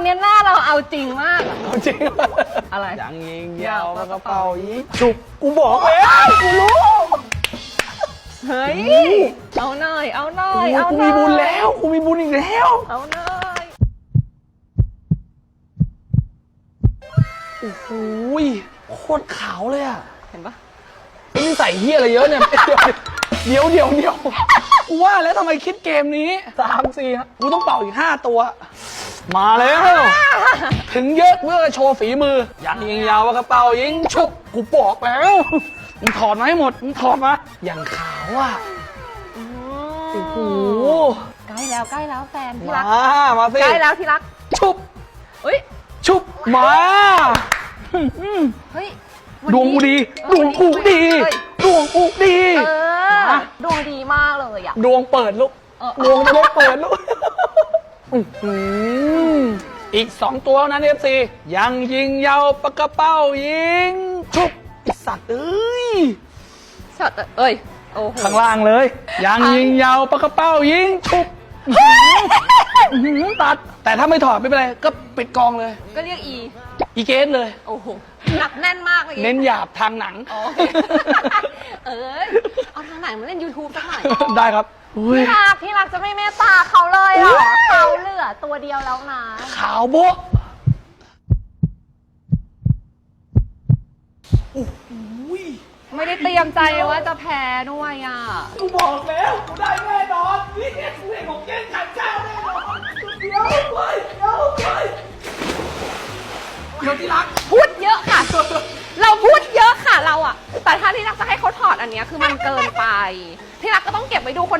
อนนี้หน้าเราเอาจริงมากอะเอาจริงอะไรยังยิงยาวปากกระเป๋ายิงจุกกูบอกแล้วกูรู้เฮ้ย เอาหน่อย เอาหน่อยโอ้ยเอากูหน่มีอยบุญแล้วกูมีบุญอีกแล้วเอาหน่อยโอ้โหยโคตรขาวเลยอะเห็นปะนี่ใส่เฮียอะไรเยอะเนี่ยเดี๋ยวเดี๋ยวเดี๋ยวกูว่าแล้วทำไมคิดเกมนี้สามสี่ฮะกูต้องเป่าอีกห้าตัว มาแล้ว ถึงเยอะเพื่อโชว์ฝีมือ ยังยิงยาวปากกระเป๋ายิงชุบกูบอกแล้วมึงถอดมาให้หมดมึงถอดมาอย่างขาวอะโอ้โหใกล้แล้วใกล้แล้วแฟนที่มารักมาสิใกล้แล้วที่รัก ชุบเฮ้ยชุบมาอืมเฮ้ยดวงกูดีดวงกูดีเฮ้ยดวงกูดีเออมาดวงดีมากเลยอะดวงเปิดลูกเออดวงจะได้เปิดลูก อื้อหืออีกสองตัวนั้นเอฟซียังยิงยาวปากกระเป้ายิง ชุบไอสัตว์เอ้ยสัตว์เอ้ย โอ้โห ข้างล่างเลย ยังยิงยาวปากกระเป้ายิง ชุบอื้อหือตัด แต่ถ้าไม่ถอดไม่เป็นไร ก็ปิดกองเลย ก็เรียกอี อีเกสเลย โอ้โห หนักแน่นมากเลยเน้นหยาบทางหนัง โอเคเอ้ย เอาทางไหนมาเล่น YouTube สักหน่อย ได้ครับอุ้ยที่รักที่รักจะไม่เมตตาเขาเลยเหรอ เขาเหลือตัวเดียวแล้วนะขาวโบ๊ะโอ้โหยไม่ได้เตรียมใจว่าจะแพ้ด้วยอะ กูบอกแล้วกูได้แน่นอนนี่กูเห็นของเก่งขันเจ้าแน่นอนเดี๋ยวเว้ยเดี๋ยวเว้ยเดี๋ยวที่รัก พูดเยอะค่ะ เราพูดเยอะค่ะเราอะ แต่ถ้าที่รักจะให้เขาถอดอันเนี้ยคือมันเกินไป ที่รักก็ต้องเก็บไว้ดูคน